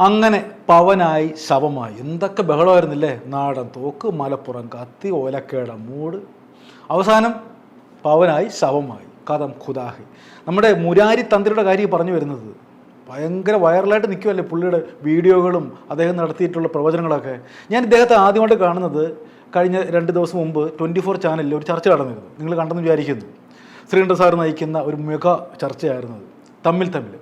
അങ്ങനെ പവനായി ശവമായി. എന്തൊക്കെ ബഹളമായിരുന്നില്ലേ? നാടൻ തോക്ക് മലപ്പുറം കത്തി ഓലക്കേട മൂട്. അവസാനം പവനായി ശവമായി. കഥം ഖുദാഹി. നമ്മുടെ മുരാരി തന്ത്രിയുടെ കാര്യം പറഞ്ഞു വരുന്നത് ഭയങ്കര വൈറലായിട്ട് നിൽക്കുമല്ലേ പുള്ളിയുടെ വീഡിയോകളും അദ്ദേഹം നടത്തിയിട്ടുള്ള പ്രവചനങ്ങളൊക്കെ? ഞാൻ ഇദ്ദേഹത്തെ ആദ്യമായിട്ട് കാണുന്നത് കഴിഞ്ഞ രണ്ട് ദിവസം മുമ്പ് ട്വന്റി ഫോർ ചാനലിൽ ഒരു ചർച്ച നടന്നിരുന്നു. നിങ്ങൾ കണ്ടെന്ന് വിചാരിക്കുന്നു. ശ്രീകണ്ഠ സാർ നയിക്കുന്ന ഒരു മെഗ ചർച്ചയായിരുന്നു തമ്മിൽ തമ്മിൽ.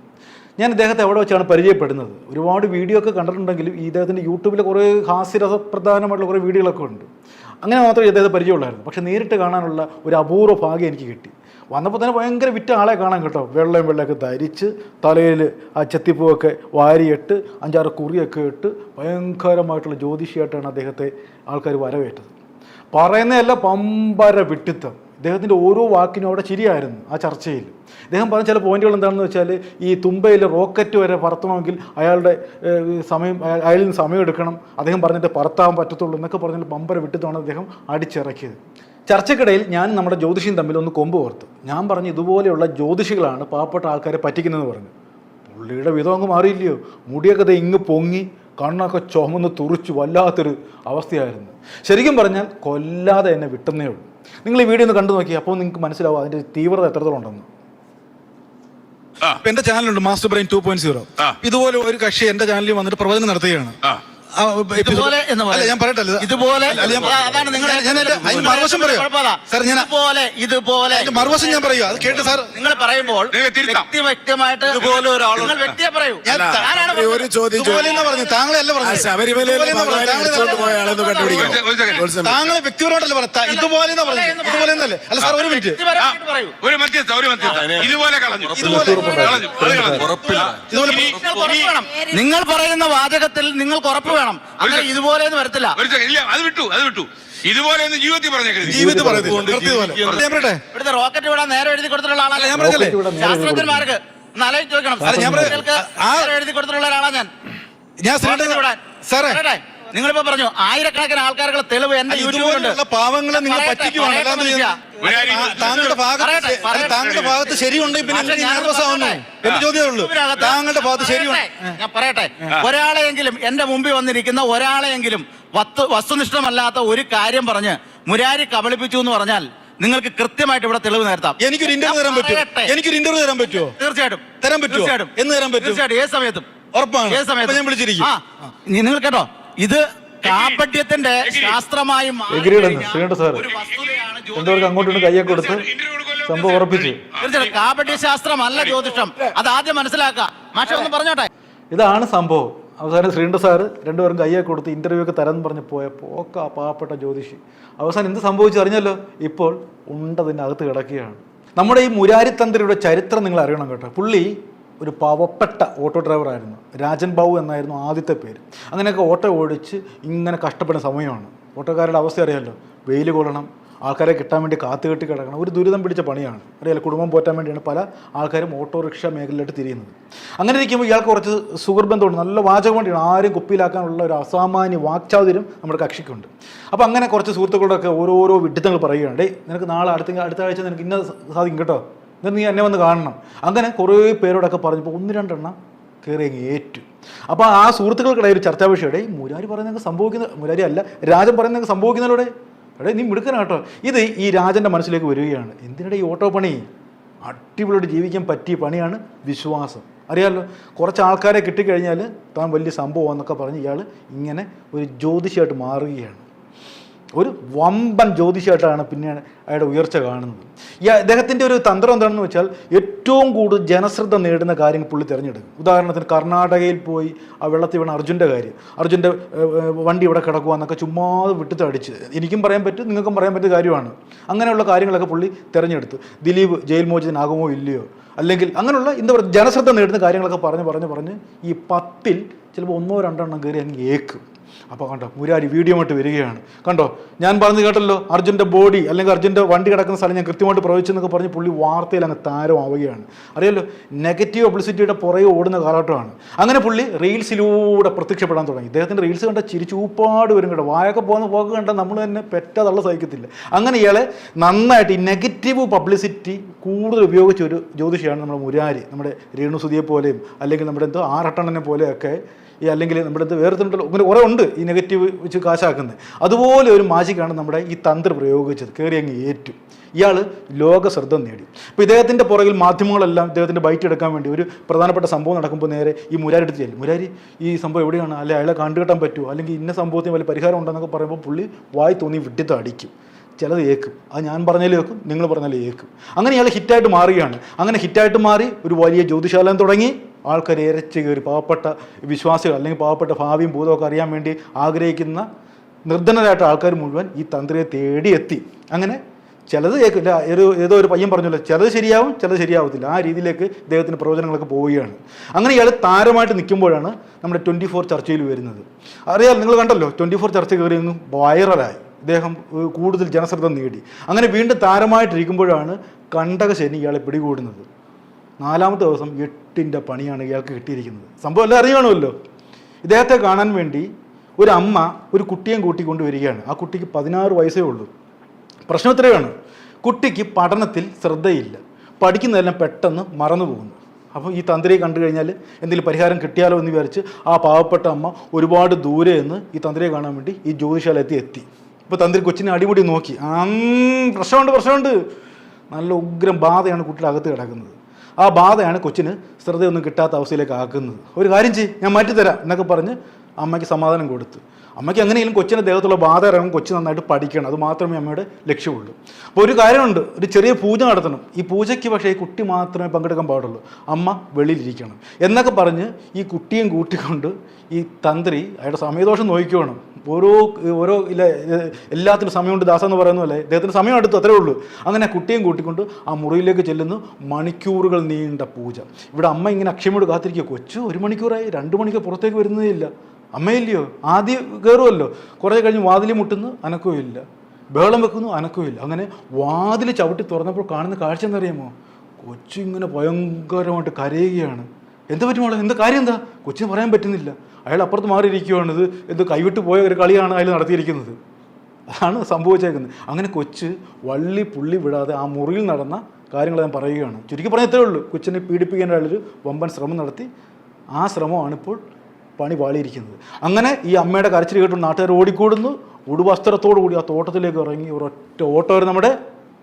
ഞാൻ ഇദ്ദേഹത്തെ എവിടെ വെച്ചാണ് പരിചയപ്പെടുന്നത്? ഒരുപാട് വീഡിയോ ഒക്കെ കണ്ടിട്ടുണ്ടെങ്കിലും ഈ ഇദ്ദേഹത്തിന്റെ യൂട്യൂബിൽ കുറേ ഹാസ്യരസപ്രധാനമായിട്ടുള്ള കുറേ വീഡിയോകളൊക്കെ ഉണ്ട്. അങ്ങനെ മാത്രമേ ഇദ്ദേഹത്തെ പരിചയമുള്ളായിരുന്നു. പക്ഷേ നേരിട്ട് കാണാനുള്ള ഒരു അപൂർവ ഭാഗ്യം എനിക്ക് കിട്ടി. വന്നപ്പോൾ തന്നെ ഭയങ്കര വിറ്റ ആളെ കാണാൻ കേട്ടോ. വെള്ളം വെള്ളമൊക്കെ ധരിച്ച് തലയിൽ ആ ചെത്തിപ്പൂവൊക്കെ വാരിയിട്ട് അഞ്ചാറ് കുറിയൊക്കെ ഇട്ട് ഭയങ്കരമായിട്ടുള്ള ജ്യോതിഷിയായിട്ടാണ് അദ്ദേഹത്തെ ആൾക്കാർ വരവേറ്റത്. പറയുന്നതല്ല പമ്പര വിട്ടിത്തം. ഇദ്ദേഹത്തിന്റെ ഓരോ വാക്കിനും അവിടെ ശരിയായിരുന്നു ആ ചർച്ചയിൽ. ഇദ്ദേഹം പറഞ്ഞ ചില പോയിന്റുകൾ എന്താണെന്ന് വെച്ചാൽ ഈ തുമ്പയിൽ റോക്കറ്റ് വരെ പറത്തണമെങ്കിൽ അയാളുടെ സമയം അയാളിൽ നിന്ന് സമയം എടുക്കണം. അദ്ദേഹം പറഞ്ഞിട്ട് പറത്താൻ പറ്റത്തുള്ളൂ എന്നൊക്കെ പറഞ്ഞാൽ പമ്പര വിട്ടിട്ടാണ് അദ്ദേഹം അടിച്ചിറക്കിയത്. ചർച്ചക്കിടയിൽ ഞാൻ നമ്മുടെ ജ്യോതിഷിയും തമ്മിൽ ഒന്ന് കൊമ്പ് ഓർത്തു ഞാൻ പറഞ്ഞു ഇതുപോലെയുള്ള ജ്യോതിഷികളാണ് പാവപ്പെട്ട ആൾക്കാരെ പറ്റിക്കുന്നതെന്ന് പറഞ്ഞു. പുള്ളിയുടെ വിധം അങ്ങ് മാറിയില്ലയോ? മുടിയൊക്കെ ഇങ്ങ് പൊങ്ങി കണ്ണൊക്കെ ചുമന്ന് തുറിച്ച് വല്ലാത്തൊരു അവസ്ഥയായിരുന്നു. ശരിക്കും പറഞ്ഞാൽ കൊല്ലാതെ എന്നെ വിട്ടുന്നേ ഉള്ളൂ. നിങ്ങൾ ഈ വീഡിയോ ഒന്ന് കണ്ടു നോക്കി അപ്പോൾ നിങ്ങൾക്ക് മനസ്സിലാവും അതിന്റെ തീവ്രത എത്രത്തോളം ഉണ്ടെന്ന്. എന്റെ ചാനലുണ്ട് master brain two point zero ഇതുപോലെ ഒരു കക്ഷി എന്റെ ചാനലിൽ വന്നിട്ട് പ്രവചനം നടത്തുകയാണ്. ഇതുപോലെ എന്ന് ഞാൻ പറയട്ടെ ഇതുപോലെ അതാണ് നിങ്ങൾ മറുവശം പറയാം. ഇതുപോലെ ഇതുപോലെ. മറുവശം ഞാൻ പറയുക അത് കേട്ട് സാർ നിങ്ങൾ പറയുമ്പോൾ വ്യക്തി വ്യക്തമായിട്ട് ഇതുപോലെ. നിങ്ങൾ വ്യക്തിയെ പറയൂ. ഒരു- ചോദ്യം ഇതുപോലെ എന്നാ പറഞ്ഞു താങ്കളെ അല്ല ആ പറഞ്ഞു താങ്കളെ വ്യക്തിപരമായിട്ടല്ല പറഞ്ഞത്. ഇതുപോലെ എന്നാ പറഞ്ഞു ഇതുപോലെ എന്നല്ലേ? അല്ല സാർ ഒരു മിനിറ്റ്. ഒരു മധ്യസ്ഥ ഒരു മധ്യസ്ഥ. ഇതുപോലെ കളഞ്ഞു. ഇതുപോലെ നിങ്ങൾ പറയുന്ന വാചകത്തിൽ നിങ്ങൾക്ക് ഉറപ്പ് വേണം. അങ്ങനെ ഇതുപോലെ ഒന്നും വരത്തില്ല. ഇല്ല അത് വിട്ടു അത് വിട്ടു. ഇതുപോലെ ജീവിതത്തിൽ പറഞ്ഞേക്കരുത്. ജീവിതത്തിൽ പറയട്ടെ? ഇവിടുത്തെ റോക്കറ്റ് വിടാൻ നേരെ എഴുതി കൊടുത്തിട്ടുള്ള ആളാണ് ഞാൻ. പറഞ്ഞല്ലേ? ശാസ്ത്രജ്ഞന്മാർക്ക് ഒന്ന് ആലോചിച്ച് നോക്കണം. ഞാൻ പറയാം. നേരെ എഴുതി കൊടുത്തിട്ടുള്ള ഒരാളാണ് ഞാൻ. ഞാൻ. സാറേ? നിങ്ങളിപ്പോ പറഞ്ഞു ആയിരക്കണക്കിന് ആൾക്കാരുടെ തെളിവ് എന്റെ യൂട്യൂബിലുണ്ട്. പാവങ്ങളെ നിങ്ങൾ പറ്റിക്കുവാണ്. താങ്കളുടെ ഭാഗത്ത്. താങ്കളുടെ ഭാഗത്ത് ശരിയുണ്ടെങ്കിൽ പിന്നെ ആവുന്നു. താങ്കളുടെ ഭാഗത്ത് ശരിയുണ്ട്. ഞാൻ പറയട്ടെ. ഒരാളെയെങ്കിലും എന്റെ മുമ്പിൽ വന്നിരിക്കുന്ന ഒരാളെയെങ്കിലും വസ്തു വസ്തുനിഷ്ഠമല്ലാത്ത ഒരു കാര്യം പറഞ്ഞ് മുരാരി കബളിപ്പിച്ചു എന്ന് പറഞ്ഞാൽ നിങ്ങൾക്ക് കൃത്യമായിട്ട് ഇവിടെ തെളിവ് നേരത്താം. എനിക്കൊരു ഇന്റർവ്യൂ തരാൻ പറ്റുമോ? എനിക്ക് എനിക്കൊരു ഇന്റർവ്യൂ തരാൻ പറ്റുമോ? തീർച്ചയായിട്ടും. തരാൻ പറ്റുമോ? എന്ന് തരാൻ പറ്റും? തീർച്ചയായിട്ടും. ഏത് സമയത്തും? ഉറപ്പാണ്. ഏത് സമയത്ത്? ഞാൻ വിളിച്ചിരിക്കും. നിങ്ങൾ കേട്ടോ. ഇത് കാപട്യത്തിന്റെ ശാസ്ത്രമായി മാറി Agreed ആണ്, സാർ. ഒരു വസ്തുതയാണ് ജ്യോതിഷം. രണ്ടുപേർക്ക് അങ്ങോട്ടും കയ്യൊക്കെ കൊടുത്ത് സംഭവം ഉറപ്പിച്ചു. തീർച്ചയായിട്ടും. കാപട്യ ശാസ്ത്രമല്ല ജ്യോതിഷം. അത് ആദ്യം മനസ്സിലാക്കുക. മാഷ ഒന്ന് പറഞ്ഞോട്ടെ. ഇതാണ് സംഭവം. അവസാനം ശ്രീണ്ട സാർ രണ്ടുപേരും കയ്യൊക്കെ കൊടുത്ത് ഇന്റർവ്യൂ ഒക്കെ തരാൻ പറഞ്ഞ് പോയ പോക്ക പാവപ്പെട്ട ജ്യോതിഷി. അവസാനം എന്ത് സംഭവിച്ചു അറിഞ്ഞല്ലോ? ഇപ്പോൾ ഉണ്ടതിന്റെ അകത്ത് കിടക്കുകയാണ്. നമ്മുടെ ഈ മുരാരിത്തന്ത്രിയുടെ ചരിത്രം നിങ്ങൾ അറിയണം കേട്ടോ. പുള്ളി ഒരു പാവപ്പെട്ട ഓട്ടോ ഡ്രൈവറായിരുന്നു രാജൻ ബാബു എന്നായിരുന്നു ആദ്യത്തെ പേര്. അങ്ങനെയൊക്കെ ഓട്ടോ ഓടിച്ച് ഇങ്ങനെ കഷ്ടപ്പെടുന്ന സമയമാണ്. ഓട്ടോക്കാരുടെ അവസ്ഥ അറിയാമല്ലോ വെയിൽ കൊള്ളണം ആൾക്കാരെ കിട്ടാൻ വേണ്ടി കാത്തു കെട്ടി കിടക്കണം. ഒരു ദുരിതം പിടിച്ച പണിയാണ്. അറിയാലോ? കുടുംബം പോറ്റാൻ വേണ്ടിയാണ് പല ആൾക്കാരും ഓട്ടോറിക്ഷ മേഖലയിലോട്ട് തിരിയുന്നത്. അങ്ങനെ ഇരിക്കുമ്പോൾ ഇയാൾക്ക് കുറച്ച് സുഹൃബന്ധമുണ്ട് നല്ല വാചകം വേണ്ടിയാണ് ആരും കുപ്പിയിലാക്കാനുള്ള ഒരു അസാമാന്യ വാക്ചാതുര്യം നമ്മുടെ കക്ഷിക്കുണ്ട്. അപ്പോൾ അങ്ങനെ കുറച്ച് സുഹൃത്തുക്കളോടൊക്കെ ഓരോരോ വിഡിത്തങ്ങൾ പറയുകയാണ്. ഡേ നിനക്ക് നാളെ അടുത്ത അടുത്ത ആഴ്ച നിനക്ക് ഇന്ന സാധിക്കും കേട്ടോ? എന്നിട്ട് നീ എന്നെ വന്ന് കാണണം. അങ്ങനെ കുറേ പേരോടൊക്കെ പറഞ്ഞപ്പോൾ ഒന്ന് രണ്ടെണ്ണം കയറി ഏറ്റു. അപ്പോൾ ആ സുഹൃത്തുക്കൾക്കിടയിൽ ഒരു ചർച്ചാ വിഷയം. ഈ മുരാരി പറയുന്നതൊക്കെ സംഭവിക്കുന്ന മുരാരി അല്ല രാജൻ പറയുന്നതൊക്കെ സംഭവിക്കുന്നതിലൂടെ എടേ. നീ മിടുക്കനാട്ടോ ഇത് ഈ രാജന്റെ മനസ്സിലേക്ക് വരികയാണ്. എന്തിനടെ ഈ ഓട്ടോ പണി? അടിപൊളിയായിട്ട് ജീവിക്കാൻ പറ്റിയ പണിയാണ് വിശ്വാസം. അറിയാമല്ലോ കുറച്ച് ആൾക്കാരെ കിട്ടിക്കഴിഞ്ഞാൽ താൻ വലിയ സംഭവം എന്നൊക്കെ പറഞ്ഞ് ഇയാൾ ഇങ്ങനെ ഒരു ജ്യോതിഷമായിട്ട് മാറുകയാണ്. ഒരു വമ്പൻ ജ്യോതിഷമായിട്ടാണ് പിന്നെ അയാളുടെ ഉയർച്ച കാണുന്നത്. ഈ അദ്ദേഹത്തിന്റെ ഒരു തന്ത്രം എന്താണെന്ന് വെച്ചാൽ ഏറ്റവും കൂടുതൽ ജനശ്രദ്ധ നേടുന്ന കാര്യങ്ങൾ പുള്ളി തിരഞ്ഞെടുക്കും. ഉദാഹരണത്തിന് കർണാടകയിൽ പോയി ആ വെള്ളത്തിൽ വീണ അർജുന്റെ കാര്യം. അർജുന്റെ വണ്ടി ഇവിടെ കിടക്കുക എന്നൊക്കെ ചുമ്മാ വിട്ടിട്ട് അടിച്ച് എനിക്കും പറയാൻ പറ്റും നിങ്ങൾക്കും പറയാൻ പറ്റിയ കാര്യമാണ്. അങ്ങനെയുള്ള കാര്യങ്ങളൊക്കെ പുള്ളി തിരഞ്ഞെടുത്തു. ദിലീപ് ജയിൽ മോചിതനാകുമോ ഇല്ലയോ? അല്ലെങ്കിൽ അങ്ങനെയുള്ള എന്താ പറയുക ജനശ്രദ്ധ നേടുന്ന കാര്യങ്ങളൊക്കെ പറഞ്ഞ് പറഞ്ഞ് പറഞ്ഞ് ഈ പത്തിൽ ചിലപ്പോൾ ഒന്നോ രണ്ടെണ്ണം കയറി അങ്ങ് ഏക്കും. അപ്പോൾ കണ്ടോ മുരാരി വീഡിയോ ആയിട്ട് വരികയാണ്. കണ്ടോ ഞാൻ പറഞ്ഞു കേട്ടല്ലോ അർജുന്റെ ബോഡി അല്ലെങ്കിൽ അർജുന്റെ വണ്ടി കിടക്കുന്ന സ്ഥലം ഞാൻ കൃത്യമായിട്ട് പ്രവചിച്ചെന്നൊക്കെ പറഞ്ഞ് പുള്ളി വാർത്തയിൽ അങ്ങ് താരമാവുകയാണ്. അറിയാലോ നെഗറ്റീവ് പബ്ലിസിറ്റിയുടെ പുറകെ ഓടുന്ന കാലഘട്ടമാണ്. അങ്ങനെ പുള്ളി റീൽസിലൂടെ പ്രത്യക്ഷപ്പെടാൻ തുടങ്ങി. ഇദ്ദേഹത്തിന്റെ റീൽസ് കണ്ട ചിരിച്ചൂപ്പാട് വരും കേട്ടോ. വായൊക്കെ പോകുന്ന പോക്ക് കണ്ട നമ്മൾ തന്നെ പെറ്റാതുള്ള സഹിക്കത്തില്ല. അങ്ങനെ ഇയാളെ നന്നായിട്ട് ഈ നെഗറ്റീവ് പബ്ലിസിറ്റി കൂടുതൽ ഉപയോഗിച്ച ഒരു ജ്യോതിഷിയാണ് നമ്മുടെ മുരാരി. നമ്മുടെ രേണുസുതിയെ പോലെയും അല്ലെങ്കിൽ നമ്മുടെ എന്തോ ആറട്ടണ്ണനെ പോലെയൊക്കെ ഈ അല്ലെങ്കിൽ നമ്മുടെ എന്ത് വേറെ ഇങ്ങനെ കുറേ ഉണ്ട്. ഈ നെഗറ്റീവ് വെച്ച് കാശാക്കുന്നത്. അതുപോലെ ഒരു മാജിക്കാണ് നമ്മുടെ ഈ തന്ത്രം പ്രയോഗിച്ചത് കയറി അങ്ങ് ഏറ്റു. ഇയാൾ ലോക ശ്രദ്ധ നേടി. അപ്പോൾ ഇദ്ദേഹത്തിന്റെ പുറകിൽ മാധ്യമങ്ങളെല്ലാം ഇദ്ദേഹത്തിന്റെ ബൈറ്റ് എടുക്കാൻ വേണ്ടി ഒരു പ്രധാനപ്പെട്ട സംഭവം നടക്കുമ്പോൾ നേരെ ഈ മുരാരി എടുത്ത് ചെല്ലും. മുരാരി ഈ സംഭവം എവിടെയാണ്? അല്ലെ അയാളെ കണ്ടുകെട്ടാൻ പറ്റുമോ അല്ലെങ്കിൽ ഇന്ന സംഭവത്തിന് വല്ല പരിഹാരം ഉണ്ടെന്നൊക്കെ പറയുമ്പോൾ പുള്ളി വായി തോന്നി വിട്ടിത്ത് അടിക്കും. ചിലത് ഏക്കും. അത് ഞാൻ പറഞ്ഞാലും ഏക്കും നിങ്ങൾ പറഞ്ഞാലും ഏക്കും. അങ്ങനെ ഇയാൾ ഹിറ്റായിട്ട് മാറുകയാണ്. അങ്ങനെ ഹിറ്റായിട്ട് മാറി ഒരു വലിയ ജ്യോതിശാലം തുടങ്ങി. ആൾക്കാർ ഇരച്ച് കയറി പാവപ്പെട്ട വിശ്വാസികൾ അല്ലെങ്കിൽ പാവപ്പെട്ട ഭാവിയും ഭൂതമൊക്കെ അറിയാൻ വേണ്ടി ആഗ്രഹിക്കുന്ന നിർധനരായിട്ട് ആൾക്കാർ മുഴുവൻ ഈ തന്ത്രിയെ തേടിയെത്തി. അങ്ങനെ ചിലത് കേൾക്കില്ല ഒരു ഏതോ ഒരു പയ്യൻ പറഞ്ഞല്ലോ ചിലത് ശരിയാവും ചിലത് ശരിയാവത്തില്ല. ആ രീതിയിലേക്ക് ഇദ്ദേഹത്തിന്റെ പ്രവചനങ്ങളൊക്കെ പോവുകയാണ്. അങ്ങനെ ഇയാൾ താരമായിട്ട് നിൽക്കുമ്പോഴാണ് നമ്മുടെ ട്വന്റി ഫോർ ചർച്ചയിൽ വരുന്നത്. അറിയാം നിങ്ങൾ കണ്ടല്ലോ ട്വന്റി ഫോർ ചർച്ച കയറി വൈറലായി ഇദ്ദേഹം കൂടുതൽ ജനശ്രദ്ധ നേടി. അങ്ങനെ വീണ്ടും താരമായിട്ടിരിക്കുമ്പോഴാണ് കണ്ടകശനി ഇയാളെ പിടികൂടുന്നത്. നാലാമത്തെ ദിവസം എട്ടിന്റെ പണിയാണ് ഇയാൾക്ക് കിട്ടിയിരിക്കുന്നത്. സംഭവം എല്ലാം അറിയണമല്ലോ ഇദ്ദേഹത്തെ കാണാൻ വേണ്ടി ഒരു അമ്മ ഒരു കുട്ടിയെ കൂട്ടിക്കൊണ്ട് വരികയാണ് ആ കുട്ടിക്ക് പതിനാറ് വയസ്സേ ഉള്ളൂ. പ്രശ്നം ഇത്രയാണ്. കുട്ടിക്ക് പഠനത്തിൽ ശ്രദ്ധയില്ല. പഠിക്കുന്നതെല്ലാം പെട്ടെന്ന് മറന്നു പോകുന്നു. അപ്പോൾ ഈ തന്ത്രിയെ കണ്ടു കഴിഞ്ഞാൽ എന്തെങ്കിലും പരിഹാരം കിട്ടിയാലോ എന്ന് വിചാരിച്ച് ആ പാവപ്പെട്ട അമ്മ ഒരുപാട് ദൂരെ നിന്ന് ഈ തന്ത്രിയെ കാണാൻ വേണ്ടി ഈ ജ്യോതിശാലയത്തിൽ എത്തി. ഇപ്പോൾ തന്ത്രി കൊച്ചിനെ അടിമുടി നോക്കി. പ്രശ്നമുണ്ട് പ്രശ്നമുണ്ട്. നല്ല ഉഗ്രം ബാധയാണ് കുട്ടിയുടെ അകത്ത് കിടക്കുന്നത്. ആ ബാധയാണ് കൊച്ചിന് ശ്രദ്ധയൊന്നും കിട്ടാത്ത അവസ്ഥയിലേക്ക് ആക്കുന്നത്. ഒരു കാര്യം ചെയ്യും ഞാൻ മാറ്റിത്തരാം എന്നൊക്കെ പറഞ്ഞ് അമ്മയ്ക്ക് സമാധാനം കൊടുത്തു. അമ്മയ്ക്ക് എങ്ങനെയെങ്കിലും കൊച്ചിന്റെ ദേഹത്തുള്ള ബാധ ഇറങ്ങും കൊച്ചു നന്നായിട്ട് പഠിക്കണം. അത് മാത്രമേ അമ്മയുടെ ലക്ഷ്യമുള്ളൂ. അപ്പോൾ ഒരു കാര്യമുണ്ട് ഒരു ചെറിയ പൂജ നടത്തണം. ഈ പൂജയ്ക്ക് പക്ഷേ ഈ കുട്ടി മാത്രമേ പങ്കെടുക്കാൻ പാടുള്ളൂ. അമ്മ വെളിയിലിരിക്കണം. എന്നൊക്കെ പറഞ്ഞ് ഈ കുട്ടിയും കൂട്ടിക്കൊണ്ട് ഈ തന്ത്രി അയാളുടെ സമയദോഷം നോക്കിക്കണം. ഓരോ ഓരോ ഇല്ല എല്ലാത്തിനും സമയമുണ്ട് ദാസ എന്ന് പറയുന്ന പോലെ ഇദ്ദേഹത്തിന് സമയം അടുത്ത് അത്രേ ഉള്ളൂ. അങ്ങനെ കുട്ടിയും കൂട്ടിക്കൊണ്ട് ആ മുറിയിലേക്ക് ചെല്ലുന്നു മണിക്കൂറുകൾ നീണ്ട പൂജ. ഇവിടെ അമ്മ ഇങ്ങനെ അക്ഷമയോട് കാത്തിരിക്കുക കൊച്ചു ഒരു മണിക്കൂറായി രണ്ട് മണിക്കൂർ പുറത്തേക്ക് വരുന്നതേ ഇല്ല. അമ്മയില്ലയോ? ആദ്യം കയറുമല്ലോ കുറേ കഴിഞ്ഞ് വാതിൽ മുട്ടുന്നു അനക്കവും ഇല്ല. ബഹളം വെക്കുന്നു അനക്കവും ഇല്ല. അങ്ങനെ വാതിൽ ചവിട്ടി തുറന്നപ്പോൾ കാണുന്ന കാഴ്ച എന്നറിയാമോ കൊച്ചു ഇങ്ങനെ ഭയങ്കരമായിട്ട് കരയുകയാണ്. എന്താ പറ്റും മോളെ? എന്താ കാര്യം എന്താ? കൊച്ചിന് പറയാൻ പറ്റുന്നില്ല. അയാൾ അപ്പുറത്ത് മാറിയിരിക്കുകയാണ് ഇത് എന്ത് കൈവിട്ട് പോയ ഒരു കളിയാണ് അയാൾ നടത്തിയിരിക്കുന്നത്. അതാണ് സംഭവിച്ചേക്കുന്നത്. അങ്ങനെ കൊച്ച് വള്ളി പുള്ളി വിടാതെ ആ മുറിയിൽ നടന്ന കാര്യങ്ങൾ ഞാൻ പറയുകയാണ്. ചുരുക്കി പറഞ്ഞ ഇത്രേ ഉള്ളൂ. കൊച്ചിനെ പീഡിപ്പിക്കാൻ അയാളൊരു വമ്പൻ ശ്രമം നടത്തി ആ ശ്രമമാണ് ഇപ്പോൾ പണി പാളിയിരിക്കുന്നത് അങ്ങനെ ഈ അമ്മയുടെ കരച്ചിൽ കേട്ട് നാട്ടുകാർ ഓടിക്കൂടുന്നു. ഉടുവസ്ത്രത്തോടു കൂടി ആ തോട്ടത്തിലേക്ക് ഇറങ്ങി ഒരൊറ്റ ഓട്ടം നമ്മുടെ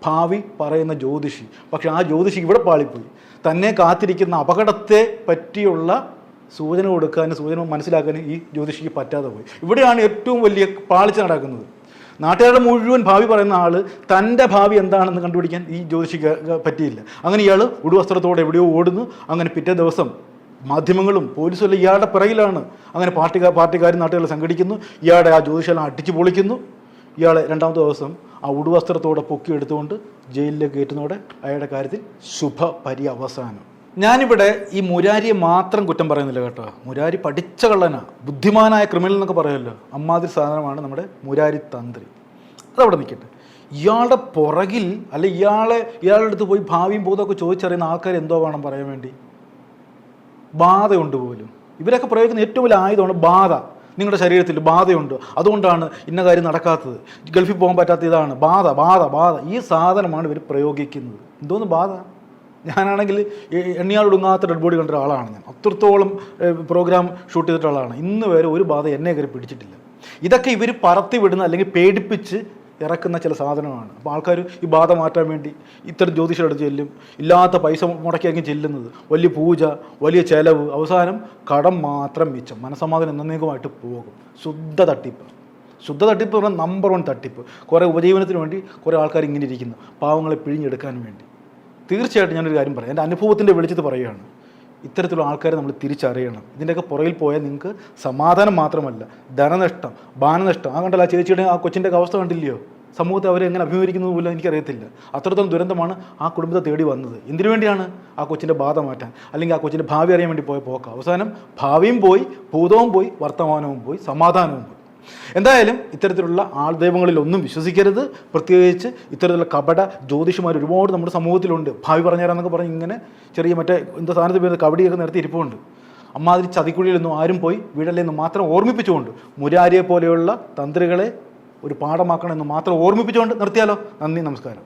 ഭാവി പറയുന്ന ജ്യോതിഷി. പക്ഷെ ആ ജ്യോതിഷി ഇവിടെ പാളിപ്പോയി. തന്നെ കാത്തിരിക്കുന്ന അപകടത്തെ പറ്റിയുള്ള സൂചന കൊടുക്കാനും സൂചന മനസ്സിലാക്കാനും ഈ ജ്യോതിഷിക്ക് പറ്റാതെ പോയി. ഇവിടെയാണ് ഏറ്റവും വലിയ പാളിച്ച നടക്കുന്നത്. നാട്ടുകാരുടെ മുഴുവൻ ഭാവി പറയുന്ന ആൾ തന്റെ ഭാവി എന്താണെന്ന് കണ്ടുപിടിക്കാൻ ഈ ജ്യോതിഷിക്ക് പറ്റിയില്ല. അങ്ങനെ ഇയാൾ ഉടുവസ്ത്രത്തോടെ എവിടെയോ ഓടുന്നു. അങ്ങനെ പിറ്റേ ദിവസം മാധ്യമങ്ങളും പോലീസും എല്ലാം ഇയാളുടെ പിറകിലാണ്. അങ്ങനെ പാർട്ടിക്കാർ പാർട്ടിക്കാരും നാട്ടുകാരെ സംഘടിക്കുന്നു. ഇയാളുടെ ആ ജ്യോതിഷെല്ലാം അടിച്ചു പൊളിക്കുന്നു. ഇയാളെ രണ്ടാമത്തെ ദിവസം ആ ഉടുവസ്ത്രത്തോടെ പൊക്കി എടുത്തുകൊണ്ട് ജയിലിലേക്ക് കയറ്റുന്നതോടെ അയാളുടെ കാര്യത്തിൽ ശുഭ പര്യവസാനം ഞാനിവിടെ ഈ മുരാരിയെ മാത്രം കുറ്റം പറയുന്നില്ല കേട്ടോ. മുരാരി പഠിച്ച കള്ളനാ. ബുദ്ധിമാനായ ക്രിമിനൽ എന്നൊക്കെ പറയുമല്ലോ അമ്മാതിരി സാധനമാണ് നമ്മുടെ മുരാരി തന്ത്രി. അതവിടെ നിൽക്കട്ടെ. ഇയാളുടെ പുറകിൽ അല്ലെ ഇയാളെ ഇയാളുടെ അടുത്ത് പോയി ഭാവിയും ബോധമൊക്കെ ചോദിച്ചറിയുന്ന ആൾക്കാർ എന്തോ വേണം പറയാൻ വേണ്ടി? ബാധയുണ്ട് പോലും. ഇവരൊക്കെ പ്രയോഗിക്കുന്ന ഏറ്റവും വലിയ ആയുധമാണ് ബാധ. നിങ്ങളുടെ ശരീരത്തിൽ ബാധയുണ്ട്. അതുകൊണ്ടാണ് ഇന്ന കാര്യം നടക്കാത്തത്. ഗൾഫിൽ പോകാൻ പറ്റാത്ത ഇതാണ്. ബാധ ബാധ ബാധ. ഈ സാധനമാണ് ഇവർ പ്രയോഗിക്കുന്നത്. എന്തോന്ന് ബാധ? ഞാനാണെങ്കിൽ ഈ എണ്ണിയാളൊടുങ്ങാത്ത ഡെഡ് ബോഡി കണ്ട ഒരാളാണ് ഞാൻ. അത്രത്തോളം പ്രോഗ്രാം ഷൂട്ട് ചെയ്തിട്ടുള്ള ആളാണ്. ഇന്ന് വരെ ഒരു ബാധ എന്നെ കയറി പിടിച്ചിട്ടില്ല. ഇതൊക്കെ ഇവർ പറത്തി വിടുന്ന അല്ലെങ്കിൽ പേടിപ്പിച്ച് ഇറക്കുന്ന ചില സാധനമാണ്. അപ്പോൾ ആൾക്കാർ ഈ ബാധ മാറ്റാൻ വേണ്ടി ഇത്തരം ജ്യോതിഷടുത്ത് ചെല്ലും. ഇല്ലാത്ത പൈസ മുടക്കിയായിരിക്കും ചെല്ലുന്നത് വലിയ പൂജ വലിയ ചെലവ് അവസാനം കടം മാത്രം മിച്ചം. മനസമാധാനം എന്നേക്കുമായിട്ട് പോകും. ശുദ്ധ തട്ടിപ്പ്. ശുദ്ധ തട്ടിപ്പ് പറഞ്ഞാൽ നമ്പർ വൺ തട്ടിപ്പ്. കുറേ ഉപജീവനത്തിന് വേണ്ടി കുറേ ആൾക്കാർ ഇങ്ങനെ ഇരിക്കുന്നു. പാവങ്ങളെ പിഴിഞ്ഞെടുക്കാൻ വേണ്ടി. തീർച്ചയായിട്ടും ഞാനൊരു കാര്യം പറയാം. എന്റെ അനുഭവത്തിന്റെ വെളിച്ചത്ത് പറയുകയാണ്. ഇത്തരത്തിലുള്ള ആൾക്കാരെ നമ്മൾ തിരിച്ചറിയണം. ഇതിന്റെയൊക്കെ പുറകിൽ പോയാൽ നിങ്ങൾക്ക് സമാധാനം മാത്രമല്ല. ധനനഷ്ടം ബാനനഷ്ടം ആ കണ്ടല്ല ആ ചേച്ചിയുടെ ആ കൊച്ചിന്റെ അവസ്ഥ കണ്ടില്ലയോ? സമൂഹത്തെ അവരെ എങ്ങനെ അഭിമുഖീകരിക്കുന്നത് പോലും എനിക്കറിയത്തില്ല. അത്രത്തോളം ദുരന്തമാണ് ആ കുടുംബത്തെ തേടി വന്നത്. എന്തിനു വേണ്ടിയാണ് ആ കൊച്ചിന്റെ ബാധ മാറ്റാൻ? അല്ലെങ്കിൽ ആ കൊച്ചിന്റെ ഭാവി അറിയാൻ വേണ്ടി പോയ പോക്ക്? അവസാനം ഭാവിയും പോയി ഭൂതവും പോയി വർത്തമാനവും പോയി സമാധാനവും പോയി. എന്തായാലും ഇത്തരത്തിലുള്ള ആൾദൈവങ്ങളിൽ ഒന്നും വിശ്വസിക്കരുത്. പ്രത്യേകിച്ച് ഇത്തരത്തിലുള്ള കപട ജ്യോതിഷമാർ ഒരുപാട് നമ്മുടെ സമൂഹത്തിലുണ്ട്. ഭാവി പറഞ്ഞുതരാന്നൊക്കെ പറഞ്ഞ് ഇങ്ങനെ ചെറിയ മറ്റേ എന്താ സ്ഥാനത്ത് പേര് കബഡിയൊക്കെ നിരത്തി ഇരിപ്പുണ്ട്. അമ്മാതിരി ചതിക്കുഴിയിലൊന്നും ആരും പോയി വീടല്ലെന്ന് മാത്രം ഓർമ്മിപ്പിച്ചുകൊണ്ട് മുരാരിയെ പോലെയുള്ള തന്ത്രികളെ ഒരു പാഠമാക്കണമെന്ന് മാത്രം ഓർമ്മിപ്പിച്ചുകൊണ്ട് നിർത്തിയാലോ? നന്ദി നമസ്കാരം.